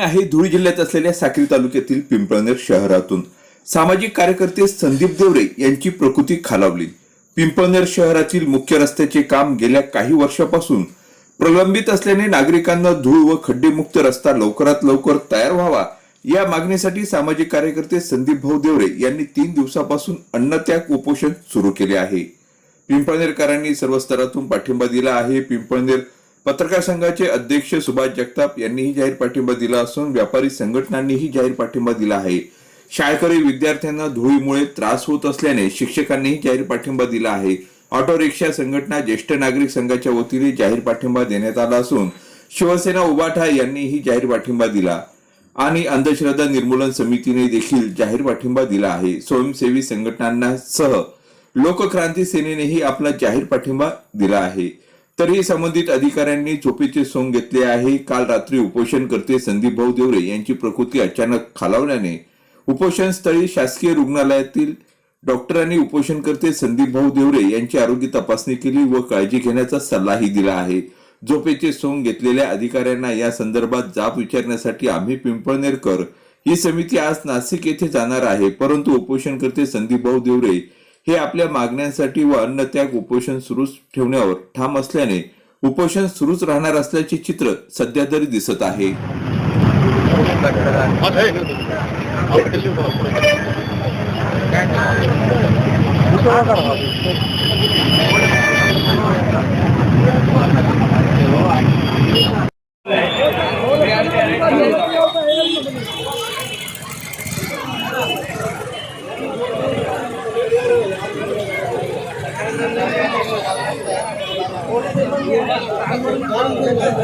आहे धुळे जिल्ह्यात असलेल्या साक्री तालुक्यातील पिंपळनेर शहरातून. सामाजिक कार्यकर्ते संदीप देवरे यांची प्रकृती खालावली. पिंपळनेर शहरातील मुख्य रस्त्याचे काम गेल्या काही वर्षापासून प्रलंबित असल्याने नागरिकांना धूळ व खड्डेमुक्त रस्ता लवकरात लवकर तयार व्हावा या मागणीसाठी सामाजिक कार्यकर्ते संदीप भाऊ देवरे यांनी तीन दिवसापासून अन्नत्याग उपोषण सुरू केले आहे. पिंपळनेरकरांनी सर्व स्तरातून पाठिंबा दिला आहे. पिंपळनेर पत्रकार संघाचे अध्यक्ष सुभाष जगताप यांनीही जाहीर पाठिंबा दिला असून व्यापारी संघटनांनीही जाहीर पाठिंबा दिला आहे. शाळकरी विद्यार्थ्यांना धुळीमुळे त्रास होत असल्याने शिक्षकांनीही जाहीर पाठिंबा दिला आहे. ऑटो रिक्षा संघटना ज्येष्ठ नागरिक संघाच्या वतीने जाहीर पाठिंबा देण्यात आला असून शिवसेना उबाठा यांनीही जाहीर पाठिंबा दिला. आणि अंधश्रद्धा निर्मूलन समितीने देखील जाहीर पाठिंबा दिला आहे. स्वयंसेवी संघटनांना सह लोकक्रांती सेनेनेही आपला जाहीर पाठिंबा दिला आहे. तरी संबंधित अधिकाऱ्यांनी झोपेचे सोंग घेतले आहे. काल रात्री उपोषणकर्ते संदीप भाऊ देवरे यांची प्रकृती अचानक खालावल्याने उपोषण स्थळी शासकीय रुग्णालयातील डॉक्टरांनी उपोषणकर्ते संदीप भाऊ देवरे यांची आरोग्य तपासणी केली व काळजी घेण्याचा सल्लाही दिला आहे. झोपेचे सोंग घेतलेल्या अधिकाऱ्यांना या संदर्भात जाब विचारण्यासाठी आम्ही पिंपळनेरकर ही समिती आज नाशिक येथे जाणार आहे. परंतु उपोषणकर्ते संदीप भाऊ देवरे हे आपल्या मागण्यांसाठी व अन्नत्याग उपोषण सुरूच ठेवण्यावर ठाम असल्याने उपोषण सुरूच राहणार असल्याचे चित्र सध्या तरी दिसत आहे.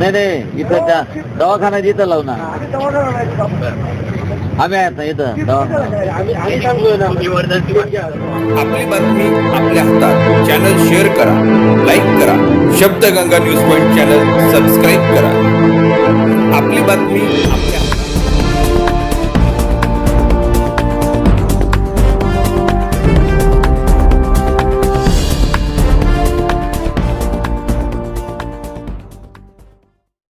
नाही नाही इथं त्या दवाखान्यात इथं लावू ना. आम्ही आहेत ना इथं दवाखाना आपली बातमी आपल्या हातात. चॅनल शेअर करा लाईक करा. Shabdaganga news point channel subscribe करा. आपली बातमी आपल्या